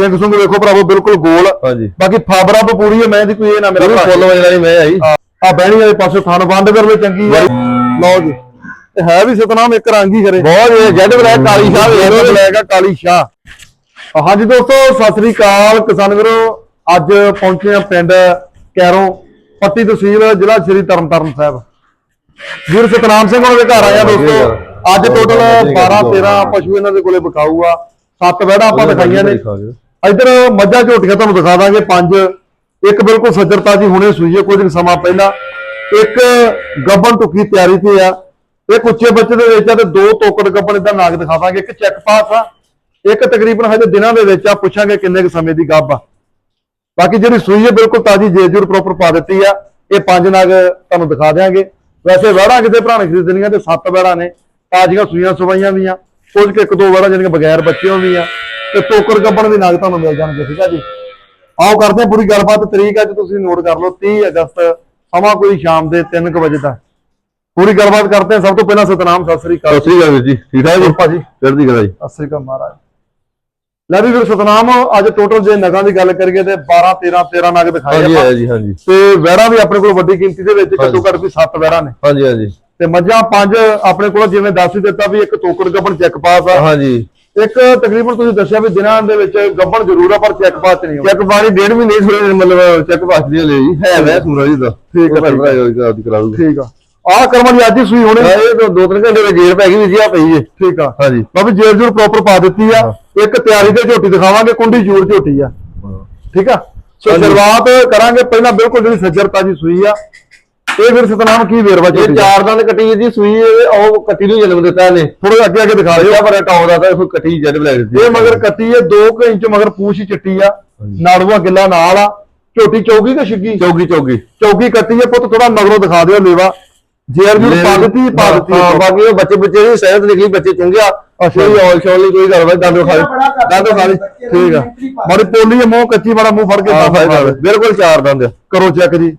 ਸਿੰਘ ਸੁੰਗ ਵੇਖੋ ਭਰਾਵੋ ਬਿਲਕੁਲ ਗੋਲ। ਹਾਂਜੀ। ਬਾਕੀ ਫਾਬਰਾ ਪੂਰੀ ਹੈ ਮੈਂ ਦੀ ਕੋਈ ਇਹ ਨਾ ਮੇਰਾ ਫੁੱਲ ਵਜਣਾ ਦੀ ਮੈਂ ਆਈ। ਆ ਬਹਿਣੀ ਵਾਲੇ ਪਾਸੇ ਥਣ ਬੰਦ ਕਰ ਲੋ ਚੰਗੀ ਹੈ। ਲਓ ਜੀ। ਤੇ ਹੈ ਵੀ ਸਤਨਾਮ ਇੱਕ ਰੰਗ ਹੀ ਕਰੇ। ਬਹੁਤ ਇਹ ਜੈਡ ਬਲੈਕ ਕਾਲੀ ਸ਼ਾਹ ਲਓ। ਬਲੈਕ ਆ ਕਾਲੀ ਸ਼ਾਹ। ਹਾਂਜੀ ਦੋਸਤੋ ਸਤਿ ਸ੍ਰੀ ਅਕਾਲ ਕਿਸਾਨ ਵੀਰੋ। ਅੱਜ ਪਹੁੰਚੇ ਆ ਪਿੰਡ ਕੈਰੋਂ ਪੱਟੀ ਤਹਿਸੀਲ ਜ਼ਿਲ੍ਹਾ ਸ਼੍ਰੀ ਤਰਨਤਾਰਨ ਸਾਹਿਬ। ਵੀਰ ਸਤਨਾਮ ਸਿੰਘ ਉਹਨਾਂ ਦੇ ਘਰ ਆਇਆ ਦੋਸਤੋ। ਅੱਜ ਟੋਟਲ 12 13 ਪਸ਼ੂ ਇਹਨਾਂ ਦੇ ਕੋਲੇ ਵਿਕਾਊ ਆ ਸੱਤ ਵੜਾ ਆਪਾਂ ਦਿਖਾਈਆਂ ਨੇ। ਇੱਧਰ ਮੱਝਾਂ ਝੋਟੀਆਂ ਤੁਹਾਨੂੰ ਦਿਖਾ ਦਾਂਗੇ, ਪੰਜ। ਇੱਕ ਬਿਲਕੁਲ ਸੱਜਰਤਾ ਜੀ ਹੁਣੇ ਸੂਈ ਹੈ ਕੁਝ ਦਿਨ ਸਮਾਂ ਪਹਿਲਾਂ। ਇੱਕ ਗੱਬਨ ਟੁੱਕੀ ਤਿਆਰੀ ਤੇ ਆ। ਇੱਕ ਉੱਚੇ ਬੱਚੇ ਦੇ ਵਿੱਚ ਆ ਤੇ ਦੋ ਤੋਕੜ ਗੱਬਨ ਇਦਾਂ ਨਾਗ ਦਿਖਾ ਦਾਂਗੇ। ਇੱਕ ਚੈੱਕ ਪਾਸ ਆ, ਇੱਕ ਤਕਰੀਬਨ ਹਜੇ ਦਿਨਾਂ ਦੇ ਵਿੱਚ ਆ, ਪੁੱਛਾਂਗੇ ਕਿੰਨੇ ਕੁ ਸਮੇਂ ਦੀ ਗੱਬ ਆ। ਬਾਕੀ ਜਿਹੜੀ ਸੂਈ ਹੈ, ਬਿਲਕੁਲ ਤਾਜੀ ਜੇਜੂਰ ਪ੍ਰੋਪਰ ਪਾ ਦਿੱਤੀ ਆ। ਇਹ ਪੰਜ ਨਾਗ ਤੁਹਾਨੂੰ ਦਿਖਾ ਦਿਆਂਗੇ। ਵੈਸੇ ਵੜਾ ਕਿਤੇ ਭਰਾਣੇ ਖਰੀਦਣੀਆਂ ਤੇ ਸੱਤ ਵੜਾ ਨੇ। ਤਾਜ਼ੀਆਂ ਸੂਈਆਂ ਸਵਾਈਆਂ ਵੀ ਆ। ਕੁਝ ਕੁ ਇੱਕ ਦੋ ਵੜਾ ਜਿਹੜੀਆਂ ਬਗੈਰ ਬੱਚਿਆਂ ਦੀਆਂ ਤੇ ਟੋਕਰ ਗੱਬਣ ਵੀ ਨਗ ਤੁਹਾਨੂੰ ਮਿਲ ਜਾਣਗੇ ਠੀਕ ਆ ਜੀ? ਆਓ ਕਰਦੇ ਹਾਂ ਪੂਰੀ ਗੱਲਬਾਤ ਤਰੀਕ ਅੱਜ ਤੁਸੀਂ ਨੋਟ ਕਰ ਲਓ 30 ਅਗਸਤ ਸਮਾਂ ਕੋਈ ਸ਼ਾਮ ਦੇ 3 ਵਜੇ ਦਾ ਪੂਰੀ ਗੱਲਬਾਤ ਕਰਦੇ ਹਾਂ ਸਭ ਤੋਂ ਪਹਿਲਾਂ ਸਤਨਾਮ ਸਤਿ ਸ੍ਰੀ ਅਕਾਲ। ਸਤਿ ਸ੍ਰੀ ਅਕਾਲ ਵੀਰ ਜੀ ਠੀਕ ਠਾਕ ਜੀ? ਭਾਜੀ? ਚੜ੍ਹਦੀ ਕਲਾ ਜੀ। ਸਤਿ ਸ੍ਰੀ ਅਕਾਲ ਮਹਾਰਾਜ। ਲੈ ਵੀ ਫਿਰ ਸਤਨਾਮ ਅੱਜ ਟੋਟਲ ਜੇ ਨਗਾਂ ਦੀ ਗੱਲ ਕਰੀਏ ਤੇ 12 13 13 ਨਗ ਦਿਖਾਏ ਹਾਂਜੀ ਆਪਾਂ। ਆਇਆ ਜੀ ਹਾਂਜੀ। ਤੇ ਵਹਿੜਾ ਵੀ ਆਪਣੇ ਕੋਲ ਵੱਡੀ ਗਿਣਤੀ ਦੇ ਵਿੱਚ ਘੱਟੋ ਘੱਟ ਵੀ 7 ਵਹਿੜਾ ਨੇ। ਹਾਂਜੀ ਹਾਂਜੀ। ਤੇ ਮੱਝਾਂ ਪੰਜ ਆਪਣੇ ਕੋਲ ਜਿਵੇਂ ਦੱਸ ਹੀ ਦਿੱਤਾ ਵੀ ਇੱਕ ਟੋਕਰ ਗੱਬਣ ਚੈੱਕ ਪਾਸ ਆ। ਹਾਂਜੀ। ਇੱਕ ਤਕਰੀਬਨ ਤੁਸੀਂ ਦੱਸਿਆ ਵੀ ਦਿਨਾਂ ਦੇ ਵਿੱਚ ਗੱਬਣ ਜ਼ਰੂਰ ਆ ਪਰ ਚੈੱਕ ਪਾਸ ਨਹੀਂ ਚੈੱਕ ਪਾਣੀ ਡੇਢ ਮਹੀਨੇ ਥੋੜੇ ਮਤਲਬ ਚੈੱਕ ਪਾਸ ਦੀ ਲਈ ਜੀ। ਹੈ ਵੈ ਸੂਰਾ ਜੀ ਦਾ। ਠੀਕ ਹੈ, ਹੈ। ਠੀਕ ਹੈ ਕਰਾ ਦੂਗਾ ਠੀਕ ਆ। ਆਹ ਕਰਮਾਂ ਦੀ ਅੱਜ ਹੀ ਸੂਈ ਹੋਣੀ। ਇਹ ਤਾਂ ਦੋ ਤਿੰਨ ਘੰਟੇ ਦੇ ਜੇਰ ਪੈ ਗਈ ਜੀ ਆ ਪਈ ਜੀ ਠੀਕ ਆ। ਹਾਂਜੀ। ਬਾਬੀ ਜੇਰ ਜੂਰ ਪ੍ਰੋਪਰ ਪਾ ਦਿੱਤੀ ਆ। ਇੱਕ ਤਿਆਰੀ ਤੇ ਝੋਟੀ ਦਿਖਾਵਾਂਗੇ ਕੁੰਡੀ ਜੂਰ ਝੋਟੀ ਆ। ਠੀਕ ਆ? ਸੋ। ਸ਼ੁਰੂਆਤ ਕਰਾਂਗੇ। ਪਹਿਲਾਂ ਬਿਲਕੁਲ ਜਿਹੜੀ ਸੱਜਰਤਾ ਦੀ ਸੂਈ ਆ ਇਹ ਫਿਰ ਸਤਨਾਮ ਕੀ ਵੇਰਵਾ ਇਹ ਚਾਰ ਦੰਦ ਕੱਟੀ ਜੀ ਸੂਈ ਇਹ ਉਹ ਕੱਟੀ ਨੂੰ ਜਨਮ ਦਿੱਤਾ ਇਹਨੇ। ਥੋੜਾ ਅੱਗੇ ਅੱਗੇ ਦਿਖਾ ਦਿਓ। ਇਹ ਪਰ ਟੌਪ ਦਾ ਤਾਂ ਇਹ ਕੱਟੀ ਜੈਡ ਬਲੈਕ ਦਿੱਤੀ ਇਹ ਮਗਰ ਕੱਟੀ ਹੈ 2 ਇੰਚ ਮਗਰ ਪੂਛ ਹੀ ਚਿੱਟੀ ਆ। ਨਾੜੂਆ ਗਿੱਲਾ ਨਾਲ ਆ। ਝੋਟੀ ਚੌਗੀ ਕਿ ਛਿੱਗੀ? ਚੌਗੀ ਚੌਗੀ। ਚੌਗੀ ਕੱਟੀ ਹੈ ਪੁੱਤ ਥੋੜਾ ਮਗਰੋਂ ਦਿਖਾ ਦਿਓ ਲੇਵਾ। ਜੇਰ ਵੀ ਪਾ ਦਿੱਤੀ ਪਾ ਦਿੱਤੀ। ਹਾਂ ਬਾਕੀ ਉਹ ਬੱਚੇ ਬੱਚੇ ਦੀ ਸਹਿਤ ਨਿਕਲੀ ਬੱਚੇ ਚੁੰਗਿਆ ਅੱਛਾ। ਕੋਈ ਔਲ ਸ਼ੌਲ ਨਹੀਂ ਕੋਈ ਗੱਲ ਦੰਦ ਖਾਲੀ ਦੰਦ ਖਾਲੀ ਠੀਕ ਆ। ਮਾੜੀ ਪੋਲੀ ਹੈ ਮੂੰਹ ਕੱਚੀ ਮਾੜਾ ਮੂੰਹ ਫੜ ਕੇ ਦੰਦ ਫਾਇਦਾ। ਬਿਲਕੁਲ ਚਾਰ ਦੰਦ। ਕਰੋ ਚੈੱਕ ਜੀ।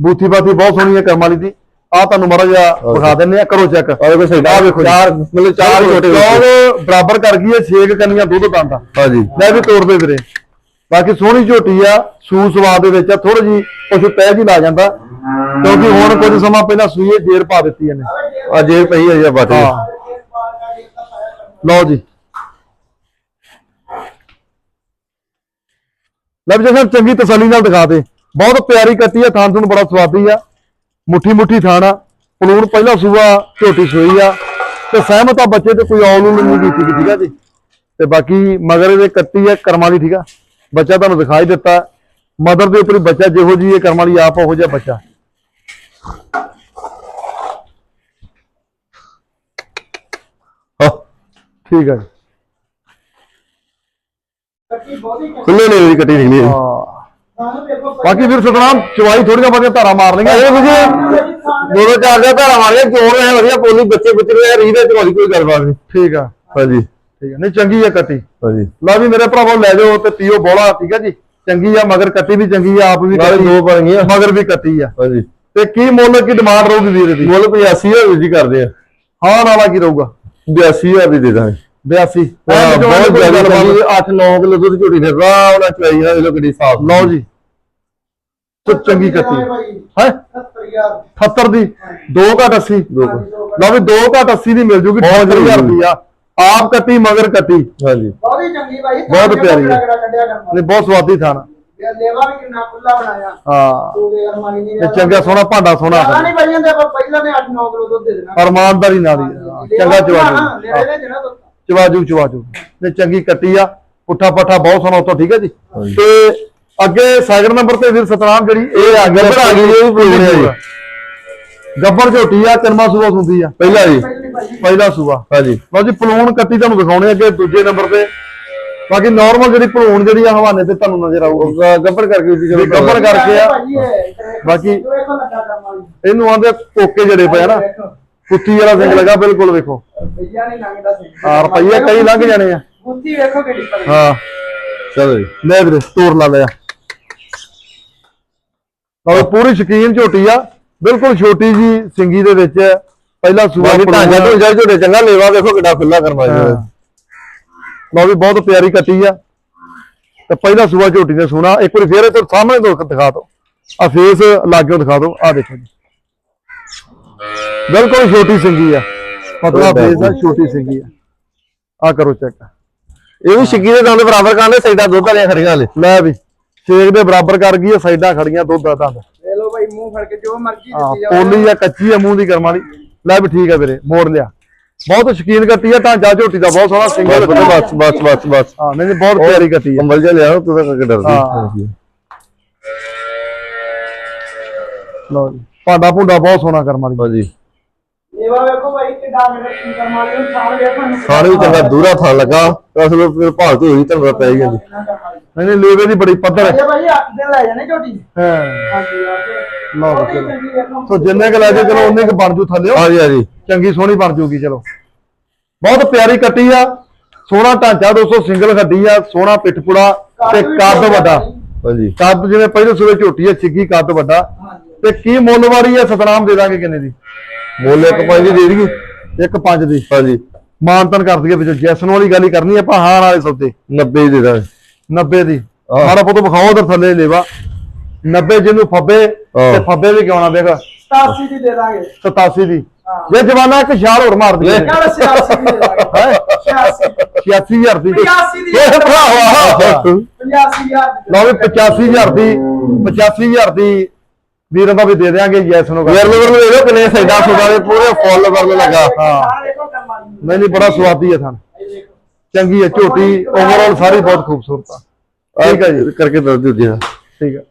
ਬੂਥੀ ਬਾਤੀ ਬਹੁਤ ਸੋਹਣੀ ਹੈ ਕਰਮ ਵਾਲੀ ਦੀ। ਆ ਤੁਹਾਨੂੰ ਮਾੜਾ ਜਿਹਾ ਵਿਖਾ ਦਿੰਨੇ ਆ ਕਰੋ ਚੈੱਕ ਆਹ ਦੇਖੋ ਸਹੀ ਆਹ ਵੇਖੋ ਜੀ। ਚਾਰ ਮਤਲਬ ਚਾਰ ਛੋਟੇ। ਚੌਗ ਬਰਾਬਰ ਕਰ ਗਈ ਹੈ ਛੇਕ ਕੰਨੀਆਂ ਦੁੱਧ ਦੰਦਾ। ਹਾਂਜੀ। ਲੈ ਵੀ ਤੋੜ ਦੇ ਵੀਰੇ। ਬਾਕੀ ਸੋਹਣੀ ਝੋਟੀ ਆ ਸੂ ਸਵਾਦ ਦੇ ਵਿੱਚ ਆ ਥੋੜੀ ਜੀ ਕੁਛ ਤਹਿ ਜੀ ਲਾ ਜਾਂਦਾ। ਕਿਉਂਕਿ ਹੁਣ ਕੁਝ ਸਮਾਂ ਪਹਿਲਾਂ ਸੂਏ ਜੇਰ ਪਾ ਦਿੱਤੀ ਇਹਨੇ। ਆ ਜੇ ਪਈ ਆ ਜੀ ਲਓ ਜੀ। ਲੈ ਵੀ ਜਸ਼ਨ ਚੰਗੀ ਤਸੱਲੀ ਨਾਲ ਦਿਖਾ ਦੇ। ਬਹੁਤ ਪਿਆਰੀ ਕੱਟੀ ਆ ਥਾਨ ਤੁਹਾਨੂੰ ਬੜਾ ਸਵਾਦੀ ਆ। ਮੁੱਠੀ ਮੁੱਠੀ ਆ। ਪਲੂਣ ਪਹਿਲਾ ਸੂਆ ਝੋਟੀ ਸੋਈ ਆ। ਤੇ ਸਹਿਮਤ ਆ ਬੱਚੇ ਤੇ ਕੋਈ ਔਲ ਉਲ ਨਹੀਂ ਕੀਤੀ ਠੀਕ ਆ ਜੀ। ਤੇ ਬਾਕੀ ਮਗਰ ਇਹਦੇ ਕੱਟੀ ਆ ਕਰਮਾਂ ਦੀ ਠੀਕ ਆ। ਬੱਚਾ ਤੁਹਾਨੂੰ ਦਿਖਾਈ ਦਿੱਤਾ। ਮਦਰ ਦੇ ਉੱਪਰ ਬੱਚਾ ਜਿਹੋ ਜੀ ਇਹ ਕਰਮਾਂ ਵਾਲੀ ਆਪ ਉਹੋ ਜਿਹਾ ਬੱਚਾ। ਠੀਕ ਆ ਜੀ। ਖੁੱਲੇ ਨੇ ਵੀ ਕੱਟੀ ਨਿਕਲੀ ਹੈ। ਬਾਕੀ ਫਿਰ ਸਤਨਾਮ ਚਵਾਈ ਥੋੜੀਆਂ ਬਹੁਤੀਆਂ ਧਾਰਾ ਮਾਰ ਲਈਆਂ। ਇਹ ਵੀ ਦੋ ਦੋ ਚਾਰ ਚਾਰ ਧਾਰਾ ਮਾਰੀਆਂ ਚੋਰ ਹੈ ਵਧੀਆ ਪੋਲੀ ਬੱਚੇ ਬੱਚੇ ਨੇ ਰੀਦੇ ਚ ਕੋਈ ਕੋਈ ਗੱਲਬਾਤ ਨਹੀਂ। ਠੀਕ ਆ। ਹਾਂਜੀ। ਠੀਕ ਆ। ਨਹੀਂ ਚੰਗੀ ਆ ਕੱਟੀ। ਹਾਂਜੀ। ਲਾ ਵੀ ਮੇਰੇ ਭਰਾਵੋ ਲੈ ਜਾਓ ਤੇ ਪੀਓ ਬੋਲਾ ਠੀਕ ਆ ਜੀ? ਚੰਗੀ ਆ ਮਗਰ ਕੱਟੀ ਵੀ ਚੰਗੀ ਆ ਆਪ ਵੀ ਕੱਟੀ। ਦੋ ਬਣ ਗਈਆਂ। ਮਗਰ ਵੀ ਕੱਟੀ ਆ। ਹਾਂਜੀ। ਤੇ ਕੀ ਮੁੱਲ ਕੀ ਡਿਮਾਂਡ ਰਹੂਗੀ ਵੀਰ ਦੀ? ਮੁੱਲ 85000 ਜੀ ਕਰਦੇ ਆ। ਹਾਂ ਨਾਲਾ ਕੀ ਰਹੂਗਾ? 82000 ਦੀ ਦੇ ਦਾਂਗੇ। 82 ਹਾਂ, ਬਹੁਤ ਜ਼ਿਆਦਾ 8-9 ਕਿਲੋ ਦੁੱਧ ਝੋਟੀ ਨੇ ਰਾਹ ਉਹਨਾਂ ਚਵਾਈ ਨਾ ਲੋ ਕਿੱਡੀ ਸਾਫ਼ ਲਓ ਜੀ। ਤੇ ਚੰਗੀ ਕੱਟੀ। ਹੈ? 70 ਦੀ? 2 ਘਟ 80 ਦੋ ਕੁ। ਲਓ ਵੀ 2 ਘਟ 80 ਦੀ ਮਿਲ ਜੂਗੀ 70000 ਰੁਪਿਆ ਆਪ ਕੱਟੀ ਮਗਰ ਕੱਟੀ। ਹਾਂਜੀ। ਬਹੁਤ ਹੀ ਚੰਗੀ ਭਾਈ ਬਹੁਤ ਪਿਆਰੀ ਹੈ। ਬਹੁਤ ਸਵਾਦੀ ਥਾਣਾ ਲੇਵਾ ਵੀ ਕਿੰਨਾ ਖੁੱਲਾ ਬਣਾਇਆ। ਹਾਂ। ਤੂੰ ਚੰਗਾ ਸੋਹਣਾ ਭਾਂਡਾ ਸੋਹਣਾ। ਜ਼ਿਆਦਾ ਨਹੀਂ ਭਾਈ ਜਾਂਦੇ ਆਪਾਂ ਪਹਿਲਾਂ ਨੇ 8-9 ਕਿਲੋ ਦੁੱਧ ਦੇ ਦੇਣਾ। ਅਰਮਾਨਦਾਰੀ ਨਾਲ ਹੀ। ਹਾਂ, ਚੰਗਾ ਚਵਾਜੂ ਚਵਾਜੂ। ਨੇ ਚੰਗੀ ਕੱਟੀ ਆ। ਪੁੱਠਾ ਪੱਠਾ ਬਹੁਤ ਸੋਹਣਾ ਉੱਤੋਂ ਠੀਕ ਹੈ ਜੀ। ਤੇ ਅੱਗੇ ਸੈਕਿੰਡ ਨੰਬਰ ਤੇ ਵੀਰ ਸਤਨਾਮ ਜਿਹੜੀ ਇਹ ਆ ਗੱਭਣ ਆ ਗਈ ਇਹ ਵੀ ਆ ਜੀ। ਗੱਬਰ ਝੋਟੀ ਆ ਕਰਮਾ ਸੂਆ ਸੁੰਦੀ ਆ। ਪਹਿਲਾ ਜੀ। ਪਹਿਲੀ ਸੂਆ। ਹਾਂਜੀ। ਲਓ ਜੀ ਪਲੂਣ ਕੱਟੀ ਤੁਹਾਨੂੰ ਦਿਖਾਉਣੇ ਅੱਗੇ ਦੂਜੇ ਨੰਬਰ ਤੇ। ਬਾਕੀ ਨਾਰਮਲ ਜਿਹੜੀ ਪਲੂਣ ਜਿਹੜੀ ਆ ਹਵਾਨੇ ਤੇ ਤੁਹਾਨੂੰ ਨਜ਼ਰ ਆਊਗੀ। ਗੱਪੜ ਕਰਕੇ ਵੀ ਗੱਭਣ ਕਰਕੇ ਆ। ਬਾਕੀ- ਇਹਨੂੰ ਆਂਦੇ ਕੋਕੇ ਜਿਹੜੇ ਪਏ ਆ ਨਾ। ਕੁੱਤੀ ਵਾਲਾ ਸਿੰਘ ਲਗਾ ਬਿਲਕੁਲ ਵੇਖੋ। ਭਈਆ ਨਹੀਂ ਲੰਘਦਾ ਸੀ। ਆ ਰੁਪਈਏ ਕਈ ਲੰਘ ਜਾਣੇ ਆ। ਬੁੱਧੀ ਵੇਖੋ ਕਿਹੜੀ ਪਈ ਹਾਂ। ਚਲੋ ਜੀ ਲੈ ਵੀਰੇ ਤੋਰ ਲਾ ਲਿਆ। ਔਰ ਪੂਰੀ ਸ਼ਕੀਨ ਝੋਟੀ ਆ। ਬਿਲਕੁਲ ਛੋਟੀ ਜੀ ਸਿੰਗੀ ਦੇ ਵਿੱਚ ਪਹਿਲਾ ਸੂਆ ਢਾਂਚਾ ਤੋਂ ਜੜ ਝੋਟੇ ਚੰਗਾ ਲੇਵਾ ਵੇਖੋ ਕਿੱਡਾ ਖੁੱਲਾ ਕਰਮਾ ਜੀ ਲਓ ਵੀ ਬਹੁਤ ਪਿਆਰੀ ਕੱਟੀ ਆ। ਤੇ ਪਹਿਲਾ ਸੂਆ ਝੋਟੀ ਨੇ ਸੋਨਾ ਇੱਕ ਵਾਰੀ ਫੇਰ ਇਹ ਤੋਂ ਸਾਹਮਣੇ ਤੋਂ ਦਿਖਾ ਦਿਓ। ਆ ਫੇਸ ਲਾਗਿਓ ਦਿਖਾ ਦਿਓ। ਆ ਦੇਖੋ ਜੀ। ਬਿਲਕੁਲ ਛੋਟੀ ਸਿੰਗੀ ਆ। ਪਤਲਾ ਫੇਸ ਆ ਛੋਟੀ ਸਿੰਗੀ ਆ। ਆ ਕਰੋ ਚੈੱਕ ਇਹ ਵੀ ਛਿੱਕੀ ਦੇ ਦੰਦ ਬਰਾਬਰ ਕਰਨੇ ਸੈਡਾ ਦੁੱਧ ਵਾਲੀਆਂ ਖੜੀਆਂ ਵਾਲੇ ਲੈ ਵੀ ਛੇਕ ਦੇ ਬਰਾਬਰ ਕਰ ਗਈ ਆ ਸਾਈਡਾਂ ਖੜੀਆਂ ਦੁੱਧ ਦਾ ਦੰਦ। ਲੈ ਲਓ ਭਾਈ ਮੂੰਹ ਫੜ ਕੇ ਜੋ ਮਰਜ਼ੀ ਹਾਂ ਦਿੱਤੀ ਜਾਓ। ਪੋਲੀ ਆ ਕੱਚੀ ਆ ਮੂੰਹ ਦੀ ਕਰਮ ਵਾਲੀ। ਲੈ ਵੀ ਠੀਕ ਆ ਵੀਰੇ ਮੋੜ ਲਿਆ। ਬਹੁਤ ਸ਼ਕੀਨ ਕੱਟੀ ਆ ਢਾਂਚਾ ਝੋਟੀ ਦਾ ਬਹੁਤ ਸੋਹਣਾ ਸਿੰਗਲ ਬਸ ਬਸ ਬਸ ਬਸ ਬਸ ਹਾਂ ਨਹੀਂ ਬਹੁਤ ਪਿਆਰੀ ਕੱਟੀ ਆ। ਕੰਬਲ ਜਿਹਾ ਲਿਆ ਤੂੰ ਤਾਂ ਕਿ ਡਰਦੀ। ਹਾਂ। ਲਓ ਜੀ। ਭਾਂਡਾ ਭੁੰਡਾ ਬਹੁਤ ਸੋਹਣਾ ਕਰਮ ਵਾਲੀ। ਹਾਂਜੀ ਲੇਵਾ ਵੇਖੋ ਭਾਈ ਕਿੱਡਾ ਮੇਰਾ ਕੀ ਕਰਮ ਵਾਲੀ ਨੂੰ ਸਾਲ ਸਾਰੇ ਵੀ ਚੰਗਾ ਦੂਰਾ ਥਾਂ ਲੱਗਾ ਅਸਲ ਫਿਰ ਭਾਲ ਤੋਂ ਹੋਈ ਤੁਹਾਨੂੰ ਪੈ ਜਾਂਦੀ ਕਿੰਨਾ ਕਰਮ ਵਾਲੀ ਨਹੀਂ ਨਹੀਂ ਲੇਵੇ ਦੀ ਬੜੀ ਪੱਧਰ ਹੈ। ਅਜੇ ਭਾਈ 8 ਦਿਨ ਲੈ ਜਾਣੇ ਝੋਟੀ। ਹਾਂ। ਹਾਂਜੀ ਹਾਂਜੀ ਲਓ ਉਹਦੀ ਚਲੋ। ਸੋ ਜਿੰਨੇ ਕੁ ਲੈ ਜਾਓ ਚਲੋ ਉਹਨੇ ਕੁ ਬਣ ਜੂ ਥੱਲੇ। ਹਾਂਜੀ ਹਾਂਜੀ। ਚੰਗੀ ਸੋਹਣੀ ਬਣ ਜੂਗੀ ਚਲੋ। ਬਹੁਤ ਪਿਆਰੀ ਕੱਟੀ ਆ। ਸੋਹਣਾ ਢਾਂਚਾ ਦੋਸਤੋ ਸਿੰਗਲ ਗੱਡੀ ਆ ਸੋਹਣਾ ਪਿੱਠਪੁੜਾ ਤੇ ਕੱਦ ਵੱਡਾ। ਹਾਂਜੀ। ਕੱਦ ਜਿਵੇਂ ਪਹਿਲੇ ਸੂਏ ਝੋਟੀ ਆ ਚਿੱਗੀ ਕੱਦ ਵੱਡਾ। ਤੇ ਕੀ ਮੁੱਲ ਵਾਲੀ ਆ? ਸਤਨਾਮ ਦੇ ਦਾਂਗੇ ਕਿੰਨੇ ਦੀ? ਮੁੱਲ ਇੱਕ ਪੰਜ ਦੀ ਦੇ ਦਈਏ। ਇੱਕ ਪੰਜ ਦੀ। ਹਾਂਜੀ। ਮਾਨਤਨ ਕਰ ਦਈਏ ਵਿੱਚ ਜੈਸਨ ਵਾਲੀ ਗੱਲ ਹੀ ਕਰਨੀ ਆਪਾਂ ਹਾਂ ਵਾਲੇ ਸੌਦੇ। 90 ਦੀ ਦੇ ਦਾਂਗੇ। 90 ਦੀ। ਸਾਰਾ ਪੁੱਤ ਵਿਖਾਓ ਉਧਰ ਥੱਲੇ ਲੇਵਾ। 90 ਜਿਹਨੂੰ ਫੱਬੇ ਤੇ। ਫੱਬੇ ਵੀ ਕਿਉਂ ਨਾ ਦੇਗਾ 87 ਦੀ ਦੇ ਦਾਂਗੇ। 87 ਦੀ। ਹਾਂ। ਜੇ ਜਵਾਨਾ ਇੱਕ ਛਾਲ ਹੋਰ ਮਾਰ ਦਈਏ। ਯਾਰ 86 ਦੀ ਦੇ ਦਾਂਗੇ। ਹੈਂ? 86 86000 ਦੀ। 85 ਦੀ। ਓਏ ਭਰਾਵਾ। 85000 ਦੀ। ਲਓ ਵੀ 85000 ਦੀ 85000 ਦੀ ਵੀਰਾਂ ਦਾ ਵੀ ਦੇ ਦੇਾਂਗੇ ਜੈਸ ਨੂੰ ਯਾਰ ਨੂੰ ਵੇਖ ਲਓ ਕਿੰਨੇ ਸੈਡਾ ਸੁਦਾ ਦੇ ਪੂਰੇ ਫੁੱਲ ਵਰਨ ਲੱਗਾ। ਹਾਂ। ਕਰਮ ਨੂੰ। ਨਹੀਂ ਨਹੀਂ ਬੜਾ ਸਵਾਦੀ ਹੈ ਦੇਖੋ ਚੰਗੀ ਹੈ ਝੋਟੀ ਓਵਰਆਲ ਸਾਰੀ ਬਹੁਤ ਖੂਬਸੂਰਤ ਆ। ਠੀਕ ਹੈ ਜੀ। ਕਰਕੇ ਦੱਸ ਦਿਓ ਜੀ। ਠੀਕ ਹੈ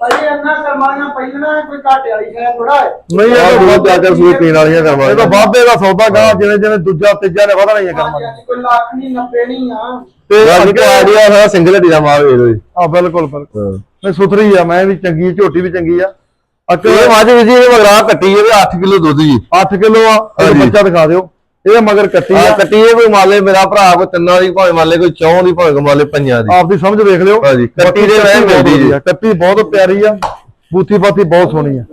ਭਾਈ ਇੰਨਾ ਕਰਮ ਵਾਲੀਆਂ ਪਹਿਲਾਂ ਕੋਈ ਘਾਟੇ ਵਾਲੀ ਹੈ ਥੋੜਾ ਹੈ? ਨਹੀਂ ਇਹ ਦੋ ਚਾਰ ਚਾਰ ਸੂਏ ਪੀਣ ਵਾਲੀਆਂ ਕਰਵਾ ਇਹ ਤਾਂ ਵਾਧੇ ਦਾ ਸੌਦਾ ਗਾ ਜਿਵੇਂ ਜਿਵੇਂ ਦੂਜਾ ਤੀਜਾ ਨੇ ਵਧਣਾ ਹੀ ਹੈ ਕਰਮਾਂ ਕੋਈ ਲੱਖ ਨਹੀਂ 90 ਨਹੀਂ ਆ। ਤੇ ਕੋ ਆਈਡੀਆ ਹੈ ਸਿੰਗਲ ਦਾ ਮਾਲ ਵੇਖ ਲਓ ਜੀ। ਆ ਬਿਲਕੁਲ ਬਿਲਕੁਲ। ਨਹੀਂ ਸੁਥਰੀ ਆ ਮੈਂ ਵੀ ਚੰਗੀ ਝੋਟੀ ਵੀ ਚੰਗੀ ਆ। ਅੱਗੇ ਇਹ ਮੱਝ ਵੀ ਜੀ ਇਹ ਮਗਰਾ ਕੱਟੀ ਇਹ 8 ਕਿਲੋ ਦੁੱਧ ਜੀ। 8 ਕਿਲੋ ਆ ਇਹ ਹਾਂਜੀ। ਬੱਚਾ ਦਿਖਾ ਦਿਓ। ਇਹ ਮਗਰ ਕੱਟੀ ਆ। ਆ ਕੱਟੀ ਇਹ ਕੋਈ ਮਾਲੇ ਮੇਰਾ ਭਰਾ ਕੋਈ ਤਿੰਨਾਂ ਦੀ ਭਾਵੇਂ ਮਾਲੇ ਕੋਈ ਚੌਂ ਦੀ ਭਾਵੇਂ ਮਾਲੇ ਪੰਜਾਂ ਦੀ। ਆਪਦੀ ਸਮਝ ਵੇਖ ਲਿਓ। ਹਾਂਜੀ, ਕੱਟੀ ਦੇ ਵਹਿਮ ਬਹੁਤ ਮਿਲਦੀ ਜੀ। ਵਧੀਆ, ਕੱਟੀ ਬਹੁਤ ਪਿਆਰੀ ਆ। ਬੂਥੀ ਬਾਤੀ ਬਹੁਤ ਸੋਹਣੀ ਆ।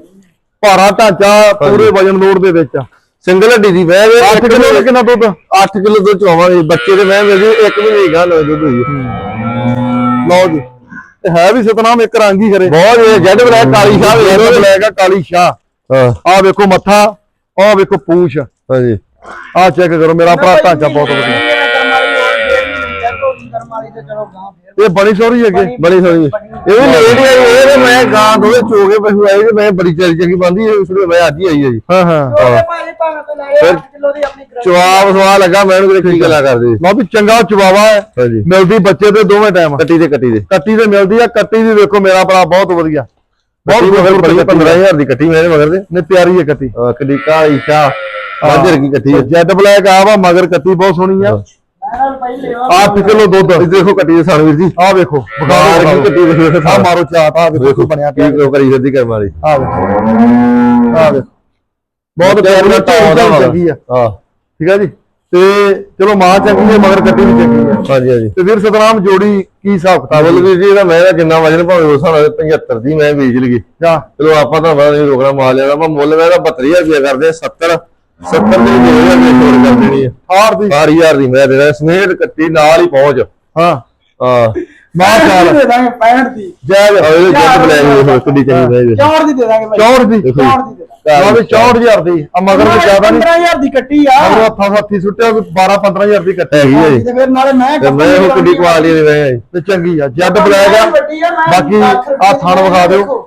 ਭਾਰਾ ਢਾਂਚਾ ਪੂਰੇ ਵਜਨ ਲੋਡ ਦੇ ਵਿੱਚ ਆ। ਸਿੰਗਲ ਹੱਡੀ ਦੀ ਵਹਿ 8 ਕਿਲੋ ਦਾ ਕਿੰਨਾ ਦੁੱਧ? 8 ਕਿਲੋ ਦੁੱਧ ਚਵਾਵਾਂਗੇ ਬੱਚੇ ਦੇ ਵਹਿ ਮਿਲ ਜੀ ਇੱਕ ਵੀ ਨਹੀਂ ਗੱਲ ਹੋਈ ਦੁੱਧ ਹੋਈ ਲਓ ਜੀ। ਤੇ ਹੈ ਵੀ ਸਤਨਾਮ ਇੱਕ ਰੰਗ ਹੀ ਖਰੇ ਬਹੁਤ ਇਹ ਜੱਡ ਬਲੈਕ ਕਾਲੀ ਸ਼ਾਹ ਵੇਖ ਬਲੈਕ ਆ ਕਾਲੀ ਸ਼ਾਹ। ਹਾਂ। ਆ ਵੇਖੋ ਮੱਥਾ ਆ ਵੇਖੋ ਪੂਛ। ਹਾਂਜੀ। ਆ ਚੈੱਕ ਕਰੋ ਮੇਰਾ ਭਰਾ ਢਾਂਚਾ ਬਹੁਤ ਵਧੀਆ। ਕਰਮ ਵਾਲੀ ਤੇ ਚਲੋ ਗਾਂ ਫੇਰ ਇਹ ਬੜੀ ਸੋਹਣੀ ਅੱਗੇ ਬੜੀ ਸੋਹਣੀ। ਇਹ ਵੀ ਲੇਟ ਆਈ ਇਹ ਤੇ ਮੈਂ ਗਾਂ ਦੋਵੇਂ ਚੋਗੇ ਪਸ਼ੂ ਆਏ ਤੇ ਮੈਂ ਬੜੀ ਚੰਗੀ ਚੰਗੀ ਬੰਦੀ ਇਹ ਸ਼ੁਰੂ ਮੈਂ ਅੱਜ ਹੀ ਆਈ ਹੈ ਜੀ। ਹਾਂ ਹਾਂ। ਭਾਜੀ ਭਾਵੇਂ ਤੇ ਲੈ 8 ਕਿਲੋ ਦੀ ਆਪਣੀ ਗਰੰਟੀ ਜਵਾਬ ਸਵਾਲ ਲੱਗਾ ਮੈਂ ਉਹਨੂੰ ਕਿਤੇ ਕੀ ਗੱਲਾਂ ਕਰਦੇ। ਲਓ ਵੀ ਚੰਗਾ ਚਵਾਵਾ ਹੈ ਮਿਲਦੀ ਬੱਚੇ ਤੇ ਦੋਵੇਂ ਟਾਈਮ ਕੱਟੀ ਤੇ ਕੱਟੀ ਦੇ। ਕੱਟੀ ਤੇ ਮਿਲਦੀ ਆ ਕੱਟੀ ਵੀ ਵੇਖੋ ਮੇਰਾ ਭਰਾ ਬਹੁਤ ਵਧੀਆ। ਬਹੁਤ ਬਹੁਤ ਮਗਰ ਬੜੀ ਕੱਟੀ ਆ। 15000 ਦੀ ਕੱਟੀ ਮੇਰੇ ਮਗਰ ਦੇ। ਨੇ ਪਿਆਰੀ ਹੈ ਕੱਟੀ। ਅਹ ਕਦੀ ਕਾਲੀ ਸ਼ਾਹ। ਮਾਝਰ ਕੀ ਕੱਟੀ ਜੈਡ ਬਲੈਕ ਆ ਵਾ ਮਗਰ ਕੱਟੀ ਬਹੁਤ ਸੋਹਣੀ ਆ। 8 ਕਿਲੋ ਦੁੱਧ। ਇਹ ਦੇਖੋ ਕੱਟੀ ਦੇ ਸਾਨੂੰ ਵੀਰ ਜੀ। ਆ ਵੇਖੋ ਬਾਹਰ ਕੀ ਕੱਟੀ ਦੇਖੋ ਆ ਮਾਰੋ ਚਾਟ ਆ ਵੇਖੋ ਬਣਿਆ ਪਿਆ। ਕੋ ਕਰੀ ਜੱਦੀ ਕਰਮ ਵਾਲੀ। ਆ ਵੇਖੋ। ਆ ਵੇਖੋ। ਬਹੁਤ ਪਿਆਰੀ ਆ ਚੰਗੀ ਆ। ਹਾਂ। ਠੀਕ ਆ ਜੀ? ਤੇ ਚਲੋ ਮਾਂ ਚੰਗੀ ਹੈ ਮਗਰ ਕੱਟੀ ਵੀ ਚੰਗੀ ਹੈ ਹਾਂਜੀ ਹਾਂਜੀ। ਤੇ ਵੀਰ ਸਤਨਾਮ ਜੋੜੀ ਕੀ ਹਿਸਾਬ ਕਿਤਾਬ ਮੁੱਲ ਵੀਰ ਜੀ ਇਹਦਾ ਮੈਂ ਇਹਦਾ ਜਿੰਨਾ ਵਜਨ ਭਾਵੇਂ ਉਸ ਨਾਲ 75 ਦੀ ਮੈਂ ਵੇਚ ਲਗੀ ਚਲੋ ਆਪਾਂ ਤਾਂ ਬਾਅਦ ਨਹੀਂ ਰੋਕਣਾ ਮਾਲ ਲੈਣਾ ਮੁੱਲ ਮੈਂ ਇਹਦਾ 72000 ਰੁਪਇਆ ਕਰਦੇ 70 70 ਦੇ ਦੇ ਦੇ ਦੇ ਛੋੜ ਕਰ ਦੇਣੀ ਹੈ ਹਾਰ ਦੀ। 4000 ਦੀ ਮੈਂ ਦੇਣਾ ਸਮੇਤ ਕੱਟੀ ਨਾਲ ਹੀ ਪਹੁੰਚ। ਹਾਂ। ਹਾਂ। ਮਾਂ ਚਾਲ। ਦੇ ਦਾਂਗੇ 65 ਦੀ। ਜੈ ਆ ਇਹ ਜੱਟ ਬਲੈਕ ਦੇਖੋ ਕਿੱਡੀ ਚੰਗੀ ਬਹਿ ਗਈ 64 ਦੀ ਦੇ ਦਾਂਗੇ ਭਾਈ 64 ਦੀ। ਦੇਖੋ ਜੀ। 64 ਦੀ ਦੇ ਦਾਂਗੇ। ਲਓ ਵੀ 64000 ਦੀ। ਆ ਮਗਰ ਵੀ ਜ਼ਿਆਦਾ ਨਹੀਂ। 15000 ਦੀ ਕੱਟੀ ਆ। ਮਗਰ ਹੱਥਾਂ ਹੱਥੀ ਸੁੱਟਿਆ ਕੋਈ 12 15000 ਦੀ ਕੱਟੀ ਹੈਗੀ ਹੈ ਜੀ। ਤੇ ਫਿਰ ਨਾਲੇ ਮੈਂ ਤੇ ਮੈਂ ਉਹ ਕਿੱਡੀ ਕੁਆਲਿਟੀ ਦੀ ਮੈਂ ਆਈ। ਤੇ ਚੰਗੀ ਆ। ਜੈਡ ਬਲੈਕ ਆ। ਬਾਕੀ ਆ ਥਣ ਵਿਖਾ ਦਿਓ।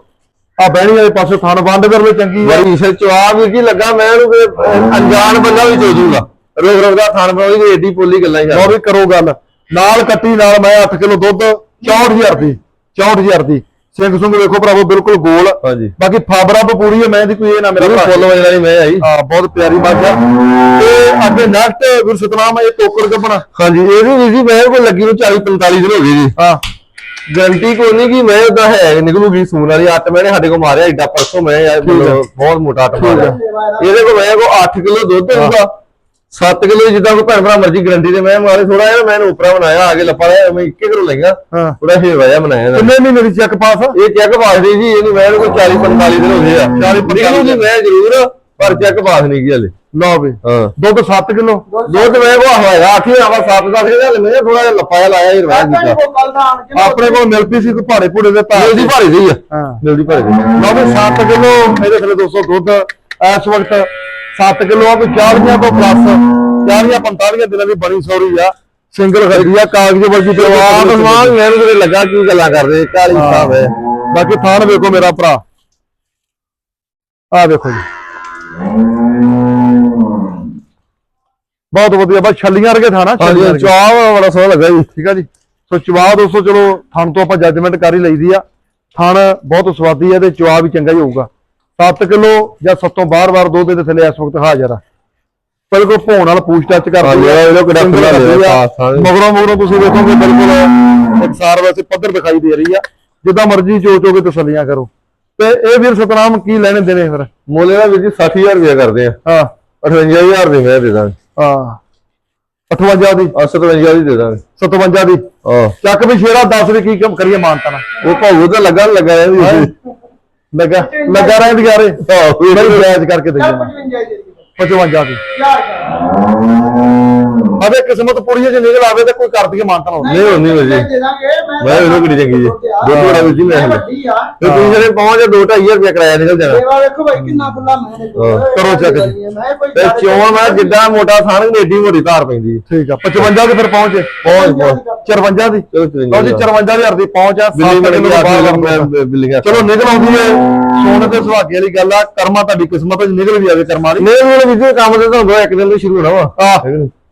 ਆ ਬਹਿਣੀ ਵਾਲੇ ਪਾਸੇ ਥਣ ਬੰਦ ਕਰ ਲਓ ਚੰਗੀ ਆ। ਬੜੀ ਇਸੇ ਚਵਾ ਵੀ ਕੀ ਲੱਗਾ ਮੈਂ ਉਹਨੂੰ ਕੋਈ, ਅਹ, ਅਣਜਾਣ ਬੰਦਾ ਵੀ ਚੋ ਜੂਗਾ। ਰੋਕ ਰੋਕ ਦਾ ਖਾਣ ਬਣਾਉਣੀ ਕੋਈ ਏਡੀ ਪੋਲੀ ਗੱਲਾਂ ਹੀ ਲਓ ਵੀ ਕਰੋ ਗੱਲ। ਨਾਲ ਕੱਟੀ ਨਾਲ ਮੈਂ 8 ਕਿਲੋ ਦੁੱਧ 64000 ਦੀ 64000 ਦੀ। ਸਿੰਘ ਸੁੰਗ ਵੇਖੋ ਭਰਾਵੋ ਬਿਲਕੁਲ ਗੋਲ। ਹਾਂਜੀ। ਬਾਕੀ ਫਾਬਰਾ ਪੂਰੀ ਹੈ ਮੈਂ ਦੀ ਕੋਈ ਇਹ ਨਾ ਮੇਰਾ ਭਰਾ। ਫੁੱਲ ਵਜਣਾ ਨਹੀਂ ਮੈਂ ਆਈ ਹਾਂ ਬਹੁਤ ਪਿਆਰੀ ਮੱਝ ਆ। ਤੇ ਅੱਗੇ ਨੈਕਸਟ ਗੁਰ ਸਤਨਾਮ ਇਹ ਟੋਕਰ ਗੱਬਣਾ ਹਾਂਜੀ ਇਹ ਵੀ ਵੀਰ ਜੀ ਮੈਂ ਕੋਲ ਲੱਗੀ ਨੂੰ 40 45 ਦਿਨ ਹੋ ਗਏ ਜੀ। ਹਾਂ। ਗਰੰਟੀ ਕੋਈ ਨਹੀਂ ਕਿ ਮੈਂ ਉਹਦਾ ਹੈ ਨਿਕਲੂਗੀ ਸੂਨ ਵਾਲੀ ਅੱਟ ਮੈਨੇ ਸਾਡੇ ਕੋਲ ਮਾਰਿਆ ਏਡਾ ਪਰਸੋਂ ਮੈਂ ਯਾਰ ਬਹੁਤ ਮੋਟਾ ਅੱਟ ਮਾਰਿਆ। ਇਹਦੇ ਕੋਲ ਮੈਂ ਕੋ 8 ਕਿਲੋ ਦੁੱਧ ਹੁੰਦਾ 7 ਕਿਲੋ ਜਿੱਦਾਂ ਕੋਈ ਭੈਣ ਭਰਾ ਮਰਜ਼ੀ ਗਰੰਟੀ ਦੇ ਮੈਂ ਮਾਰੇ ਥੋੜਾ ਜਿਹਾ ਮੈਂ ਉਪਰਾ ਬਣਾਇਆ ਆਗੇ ਲੱਪਾ ਲਿਆ ਮੈਂ ਇੱਕੇ ਕਿਲੋ ਲਈਆਂ ਹਾਂ। ਥੋੜਾ ਹੇਵਾ ਜਿਹਾ ਬਣਾਇਆ। ਕਿੰਨੇ ਮਹੀਨੇ ਦੀ ਚੈੱਕ ਪਾਸ ਆ? ਇਹ ਚੈੱਕ ਪਾਸਦੇ ਜੀ ਇਹਨੂੰ ਮੈਂ ਕੋਈ 40 45 ਦਿਨ ਹੋ ਗਏ ਆ। 40 ਨਿਕਲੂਗੀ ਮੈਂ ਜ਼ਰੂਰ ਪਰ ਚੈੱਕ ਪਾਸ ਨਹੀਂ ਕੀ ਹਲੇ। ਲਓ ਵੀ ਹਾਂ। ਦੁੱਧ 7 ਕਿਲੋ। ਦੁੱਧ ਮੈਂ ਕੋ ਹੋਇਆ ਆਖੀ ਆਵਾ 7 10 ਹਜ਼ਾਰ ਮੈਂ ਥੋੜਾ ਜਿਹਾ ਲੱਪਾ ਲਾਇਆ ਹੀ ਦਾ ਆਣ ਕੇ ਆਪਣੇ ਕੋਲ ਮਿਲ ਪਈ ਸੀ ਕੋਈ ਭਾੜੇ ਭੂੜੇ ਦੇ ਭਾਅ ਮਿਲਦੀ ਭਾਰੀ ਦੀ ਆ। ਹਾਂ। ਮਿਲਦੀ ਭਾਰੀ ਦੀ। ਲਓ ਵੀ 7 ਕਿਲੋ ਮੇਰੇ ਥਲੇ 200 ਦੁੱਧ ਇਸ ਵਕਤ 7 ਕਿਲੋ ਆ ਕੋਈ 40 ਤੋਂ ਪਲੱਸ 40 45 ਦਿਨਾਂ ਦੀ ਬਣੀ ਸੌਰੀ ਆ। ਸਿੰਗਲ ਖਰੀਦੀ ਆ ਕਾਗਜ਼ ਵਰਗੀ ਤੇ ਆਪ ਸਮਾਨ ਮੈਨੂੰ ਕਿਤੇ ਲੱਗਾ ਕੀ ਗੱਲਾਂ ਕਰਦੇ ਕਾਲੀ ਸਾਹਿਬ ਹੈ। ਬਾਕੀ ਥਾਨ ਵੇਖੋ ਮੇਰਾ ਭਰਾ। ਆ ਵੇਖੋ ਜੀ। ਬਹੁਤ ਵਧੀਆ ਬਸ ਛੱਲੀਆਂ ਵਰਗੇ ਥਾਣਾ ਛੱਲੀਆਂ ਵਰਗੇ। ਚਾਹ ਬੜਾ ਸੋਹਣਾ ਲੱਗਾ ਜੀ। ਠੀਕ ਆ ਜੀ। ਸੋ ਚਵਾ ਦੋਸਤੋ ਚਲੋ ਥਣ ਤੋਂ ਆਪਾਂ ਜੱਜਮੈਂਟ ਕਰ ਹੀ ਲਈਦੀ ਆ। ਥਣ ਬਹੁਤ ਸਵਾਦੀ ਆ ਤੇ ਚਵਾ ਵੀ ਚੰਗਾ ਹੀ ਹੋਊਗਾ। 7 ਕਿਲੋ ਜਾਂ 7 ਤੋਂ ਬਾਰ-ਬਾਰ ਦੁੱਧ ਦੇ ਥੱਲੇ ਇਸ ਵਕਤ ਹਾਜ਼ਰ ਆ। ਬਿਲਕੁਲ ਭੋਣ ਨਾਲ ਪੂਛ ਟੱਚ ਹਾਂਜੀ, ਕਰਦੀ ਆ ਇਹਦਾ ਕਿਹੜਾ ਸਿੰਗਲ ਖੁੱਲਾ ਕਰਦੀ ਆ। ਲਿਆ, ਪਾਸ ਆ। ਮਗਰੋਂ ਮਗਰੋਂ ਤੁਸੀਂ ਵੇਖੋਗੇ ਬਿਲਕੁਲ ਇਕਸਾਰ ਵੈਸੇ ਪੱਧਰ ਦਿਖਾਈ ਦੇ ਰਹੀ ਆ। ਜਿੱਦਾਂ ਮਰਜ਼ੀ ਚੋ ਚੋ ਕੇ ਤਸੱਲੀਆਂ ਕਰੋ। ਤੇ ਇਹ ਵੀਰ ਸਤਨਾਮ ਕੀ ਲੈਣੇ ਦੇਣੇ ਫਿਰ? ਮੁੱਲ ਦਾ ਵੀਰ ਜੀ 60000 ਰੁਪਇਆ ਕਰਦੇ ਆ। ਹਾਂ। 58000 ਦੀ ਮੈਂ ਦੇ ਦਾਂਗੇ। ਹਾਂ। 58 ਦੀ? ਆ 57 ਦੀ ਦੇ ਦਾਂਗੇ। 57 ਦੀ? ਹਾਂ। ਚੱਕ ਵੀ ਸ਼ੇਰਾ 10 ਦੀ ਕੀ ਕੰਮ ਕਰੀਏ ਮਾਨਤਾ ਨਾਲ ਉਹ ਭਾਊ ਤਾਂ ਲੱਗਾ ਲੱਗਾ ਰਹਿੰਦੀ ਹੈਂ? ਸੀ ਲੱਗਾ ਲੱਗਾ ਰਹਿੰਦੀ ਯਾਰੇ ਹਾਂ ਬੜੀ ਜਾਇਜ਼ ਕਰਕੇ ਦੇ ਦੇਣਾ। 55 ਦੇ ਦੇ 55 ਦੀ। ਯਾਰ। ਅਬੇ ਕਿਸਮਤ ਪੂਰੀ ਹੈ ਜੇ ਨਿਕਲ ਆਵੇ ਤੇ ਕੋਈ ਕਰ ਦਈਏ ਮਾਨਤਾ ਨਾਲ। ਨਹੀਂ ਹੁੰਦੀ ਵੀਰ ਜੀ ਦੇ ਦਾਂਗੇ ਮੈਂ ਇਹਨੂੰ ਕਿਹੜੀ ਚੰਗੀ ਜੀ? ਦੁੱਧ ਬੜਾ ਵੀਰ ਜੀ ਮੈਂ ਵੱਡੀ ਆ। ਤੇ ਤੁਸੀਂ ਜਿਹੜੇ ਪਹੁੰਚ 2.5 ਰੁਪਇਆ ਕਿਰਾਇਆ ਨਿਕਲ ਜਾਣਾ। ਸੇਵਾ ਵੇਖੋ ਭਾਈ ਕਿੰਨਾ ਖੁੱਲਾ ਮੈਂ ਕਰੋ। ਮੈਂ ਕੋਈ ਤੇ ਚੋਣ ਮੈਂ ਜਿੱਦਾਂ ਮੋਟਾ ਥਾਣ ਏਡੀ ਮੋਟੀ ਧਾਰ ਪੈਂਦੀ ਠੀਕ ਆ। 55 ਦੇ ਫਿਰ ਪਹੁੰਚੇ। ਪਹੁੰਚ ਪਹੁੰਚ। 54 ਦੀ। ਚਲੋ ਲਓ ਜੀ 54 ਹਜ਼ਾਰ ਦੀ ਪਹੁੰਚ ਆ। ਬਿੱਲੀ ਸੱਤ ਮਿਲ ਕਿਲੋ ਗਈ ਬਾਹਰ ਆ ਕਰਨਾ। ਬਿੱਲੀਆਂ ਚਲੋ ਨਿਕਲ ਆਉਂਦੀ ਹੈ। ਸੋਨੇ ਤੇ ਸੁਹਾਗੇ ਵਾਲੀ ਗੱਲ ਆ। ਕਰਮਾ ਤੁਹਾਡੀ ਕਿਸਮਤ ਵਿੱਚ ਨਿਕਲ ਵੀ ਆਵੇ ਕਰਮਾਂ ਦੀ। ਨਹੀਂ ਮੇਰੇ ਵੀਡੀਓ ਕੰਮ ਤੇ ਤੁਹਾਨੂੰ ਇੱਕ ਦਿਨ ਤੋਂ ਸ਼ੁਰੂ ਹੋਣਾ ਵਾ। ਆ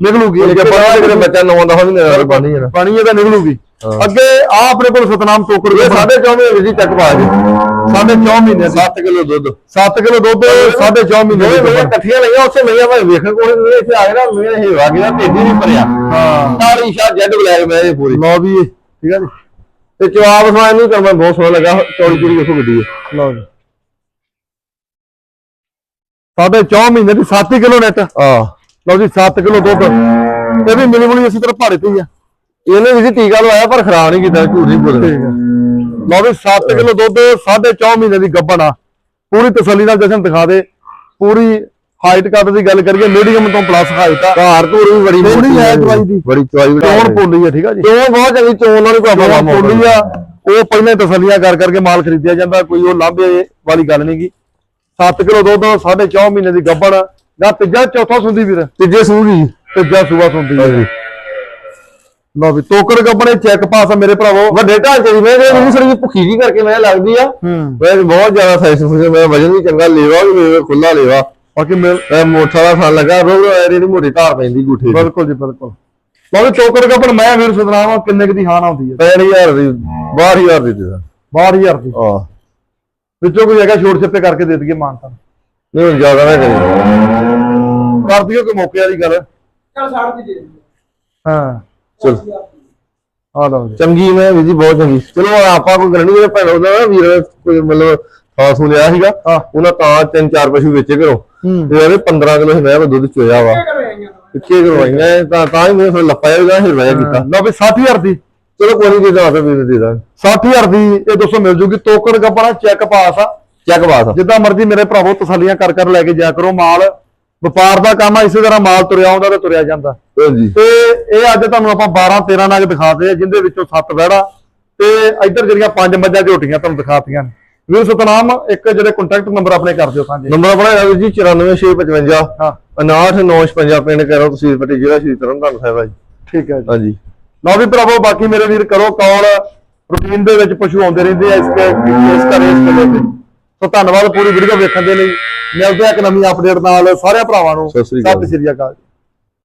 ਨਿਕਲੂਗੀ। ਜੇ ਪਤਾ ਕਿਤੇ ਬੱਚਾ ਨਵਾਂ ਦਾ ਹੋਣੀ ਮੇਰਾ ਬਾਣੀ ਹੈ ਪਾਣੀ ਇਹਦਾ ਨਿਕਲੂਗੀ। ਹਾਂ। ਅੱਗੇ ਆ ਆਪਣੇ ਕੋਲ ਸਤਨਾਮ ਟੋਕਰ ਸਾਢੇ ਚੌਂ ਮਹੀਨੇ ਦੀ ਚੱਕ ਪਾ ਜੀ ਸਾਢੇ 4 ਮਹੀਨੇ ਦੀ। 7 ਕਿਲੋ ਦੁੱਧ। 7 ਕਿਲੋ ਦੁੱਧ ਸਾਢੇ 4 ਮਹੀਨੇ ਨਹੀਂ ਦੀ। ਇਕੱਠੀਆਂ ਲਈਆਂ ਉੱਥੇ ਲਈਆਂ ਮੈਂ ਵੇਖਣ ਕੋਲ ਨਹੀਂ ਇੱਥੇ ਆ ਗਿਆ ਮੈਂ ਇਹ ਵਾ ਗਿਆ ਤੇਜੀ ਨਹੀਂ ਭਰਿਆ। ਹਾਂ। ਸਾਰੀ ਸ਼ਾਹ ਜੱਡ ਬਲੈਕ ਮੈਂ ਇਹ ਪੂਰੀ। ਲਓ ਵੀ ਠੀਕ ਆ ਜੀ। ਤੇ ਜਵਾਬ ਸਮਾਨ ਨੂੰ ਕਰਨਾ ਬਹੁਤ ਸੋਹਣਾ ਲੱਗਾ। ਚੌੜੀ ਚੌੜੀ ਵੇਖੋ ਗੱਡੀ ਹੈ ਲਓ ਜੀ। ਸਾਢੇ 4 ਮਹੀਨੇ ਦੀ 7 ਕਿਲੋ ਨੈਟ। ਆ ਲਓ ਜੀ 7 ਕਿਲੋ ਦੁੱਧ। ਇਹ ਵੀ ਮਿਲੀ ਮੁਲੀ ਅਸੀਂ ਤਰ੍ਹਾਂ ਭਾੜੇ ਹੀ ਆ। ਇਹਨੇ ਵੀ ਜੀ ਟੀਕਾ ਲਵਾਇਆ ਪਰ ਖਰਾਬ ਨਹੀਂ ਕੀਤਾ ਝੂਠ ਨਹੀਂ ਆ। ਲਓ ਵੀ 7 ਕਿਲੋ ਦੁੱਧ ਸਾਢੇ 4 ਮਹੀਨੇ ਦੀ ਗੱਭਣ ਆ। ਪੂਰੀ ਤਸੱਲੀ ਨਾਲ ਜਸ਼ਨ ਦਿਖਾ ਦੇ। ਪੂਰੀ ਹਾਈਟ ਕੱਟ ਦੀ ਗੱਲ ਕਰੀਏ ਮੀਡੀਅਮ ਤੋਂ ਪਲੱਸ ਹਾਈਟ ਆ। ਘਾਰ ਧੂਰ ਵੀ ਬੜੀ ਮੋਟੀ ਹੈ ਦਵਾਈ ਦੀ। ਬੜੀ ਚੌੜੀ ਚੋਣ ਪੋਲੀ ਆ ਠੀਕ ਆ ਜੀ। ਚੋਣ ਬਹੁਤ ਚੰਗੀ ਚੋਣ ਨਾਲ ਕੋਈ ਆਪਾਂ ਪੋਲੀ ਆ ਉਹ ਪਹਿਲਾਂ ਤਸੱਲੀਆਂ ਕਰ ਕਰਕੇ ਮਾਲ ਖਰੀਦਿਆ ਜਾਂਦਾ ਕੋਈ ਉਹ ਲਾਂਭੇ ਵਾਲੀ ਗੱਲ ਨਹੀਂਗੀ 7 ਕਿਲੋ ਦੁੱਧ ਸਾਢੇ 4 ਮਹੀਨੇ ਦੀ ਗੱਭਣ। ਜਾਂ ਤੀਜਾ ਚੌਥਾ ਸੁੰਦੀ ਵੀਰ। ਤੀਜੇ ਸੂਗੀ ਤੀਜਾ ਸੂਆ ਸੁੰਦੀ ਹੈ ਹਾਂਜੀ। ਲਓ ਵੀ ਤੋਕੜ ਗੱਭਣੇ ਚੈੱਕ ਪਾਸ ਆ ਮੇਰੇ ਭਰਾਵੋ। ਵੱਡੇ ਢਾਂਚੇ ਦੀ ਮੈਂ ਇਹ ਨਹੀਂ ਸੜੀ ਭੁੱਖੀ ਜੀ ਕਰਕੇ ਮੈਂ ਲੱਗਦੀ ਆ। ਹੂੰ। ਮੈਂ ਬਹੁਤ ਜ਼ਿਆਦਾ ਸਾਈਜ਼ ਫੁਸੇ ਮੈਂ ਵਜਨ ਵੀ ਚੰਗਾ ਲੇਵਾ ਵੀ ਖੁੱਲਾ ਲੇਵਾ। ਬਾਕੀ ਮੈਂ ਮੋਟਾ ਦਾ ਖਾਣ ਲੱਗਾ ਰੋਗ ਇਹਦੀ ਮੋਟੀ ਧਾਰ ਪੈਂਦੀ ਗੁੱਠੇ ਬਿਲਕੁਲ ਜੀ ਬਿਲਕੁਲ। ਲਓ ਵੀ ਤੋਕੜ ਗੱਭਣ ਮੈਂ ਵੀਰ ਸਤਨਾਮ ਕਿੰਨੇ ਕੁ ਦੀ ਹਾਨ ਆਉਂਦੀ ਹੈ 65000 ਦੀ 12000 ਦੀ ਦੇ 12000 ਦੀ। ਆ ਵਿੱਚੋਂ ਕੋਈ ਹੈਗਾ ਛੋਟ ਛੱਪੇ ਕਰਕੇ ਦੇ ਦਈਏ ਮਾਨਤਾ ਨਹੀਂ ਹੁਣ ਜ਼ਿਆਦਾ ਨਾ ਕਰੀ ਕਰ ਦਈਏ ਕੋਈ ਮੌਕੇ ਵਾਲੀ ਗੱਲ। ਚੱਲ ਸਾੜ ਦੀ ਹਾਂ। ਚਲ। ਆ ਲਓ ਜੀ। ਚੰਗੀ ਮੈਂ ਵੀ ਜੀ ਬਹੁਤ ਚੰਗੀ। ਚਲੋ ਆਪਾਂ ਕੋਈ ਗੱਲ ਨਹੀਂ ਮੇਰੇ ਭੈਣ ਉਹਦਾ ਨਾ ਵੀਰ ਕੋਈ ਮਤਲਬ ਖਾਸ ਹੋ ਲਿਆ ਸੀਗਾ। ਹਾਂ। ਉਹਨਾਂ ਤਾਂ ਤਿੰਨ ਚਾਰ ਪਸ਼ੂ ਵੇਚੇ ਹੂੰ। ਤੇ ਉਹਦੇ 15 ਕਿਲੋ ਮੈਂ ਦੁੱਧ ਚੋਇਆ ਵਾ। ਕੀ ਕਰੋ ਪਿੱਛੇ ਕਰਵਾਈਆਂ? ਤਾਂ ਤਾਂ ਹੀ ਮੈਂ ਫਿਰ ਲੱਪਾ ਜਿਹਾ ਹਿਰਵਾਇਆ ਕੀਤਾ। ਲਓ ਵੀ 60000 ਦੀ। ਚਲੋ ਕੋਈ ਨਹੀਂ ਦੇ ਦਾਂ ਵੀਰ ਦੇ ਦਾਂ 60000 ਦੀ ਇਹ ਦੋਸਤੋ ਮਿਲ ਜੂਗੀ। ਤੋਕੜ ਗੱਭਣਾ ਚੈੱਕ ਪਾਸ ਆ। ਚੱਕ ਬਾਤ। ਜਿੱਦਾਂ ਮਰਜ਼ੀ ਮੇਰੇ ਭਰਾਵੋ ਤਸੱਲੀਆਂ ਕਰ ਕਰ ਲੈ ਕੇ ਜਾਇਆ ਕਰੋ ਮਾਲ। ਵਪਾਰ ਦਾ ਕੰਮ ਆ ਇਸੇ ਤਰ੍ਹਾਂ ਮਾਲ ਤੁਰਿਆ ਆਉਂਦਾ ਤੇ ਤੁਰਿਆ ਜਾਂਦਾ। ਹਾਂਜੀ ਤੇ ਇਹ ਅੱਜ ਤੁਹਾਨੂੰ ਆਪਾਂ 12 13 ਨਗ ਦਿਖਾਤੇ ਆ ਜਿੰਦੇ ਵਿੱਚੋਂ 7 ਵਹਿੜਾ। ਤੇ ਇੱਧਰ ਜਿਹੜੀਆਂ ਪੰਜ ਮੱਝਾਂ ਝੋਟੀਆਂ ਤੁਹਾਨੂੰ ਦਿਖਾਤੀਆਂ ਨੇ। ਵੀਰ ਸਤਨਾਮ ਇੱਕ ਜਿਹੜੇ ਕੰਟੈਕਟ ਨੰਬਰ ਆਪਣੇ ਕਰ ਦਿਓ ਸਾਂਝੇ। ਨੰਬਰ ਆਪਣਾ ਵੀਰ ਜੀ 94655 ਹਾਂ। 59955 ਪਿੰਡ ਕਰੋ ਤੁਸੀਂ ਪੱਟੀ ਜ਼ਿਲ੍ਹਾ ਸ਼੍ਰੀ ਤਰਨਤਾਰਨ ਸਾਹਿਬ ਆ ਜੀ। ਠੀਕ ਹੈ ਜੀ। ਹਾਂਜੀ। ਲਓ ਵੀ ਭਰਾਵੋ ਬਾਕੀ ਮੇਰੇ ਵੀਰ ਕਰੋ ਕਾਲ ਰੂਟੀਨ ਦੇ ਵਿੱਚ ਪਸ਼ੂ ਆਉਂਦੇ ਰਹਿੰਦੇ ਆ ਇਸ ਇਸ ਘਰੇ ਇਸ ਤੇ ਸੋ ਧੰਨਵਾਦ ਪੂਰੀ ਵੀਡੀਓ ਵੇਖਣ ਦੇ ਲਈ। ਮਿਲਦੇ ਆ ਇੱਕ ਨਵੀਂ ਅਪਡੇਟ ਨਾਲ। ਸਾਰਿਆਂ ਭਰਾਵਾਂ ਨੂੰ। ਸਤਿ ਸ੍ਰੀ ਅਕਾਲ। ਸਤਿ ਸ੍ਰੀ ਅਕਾਲ।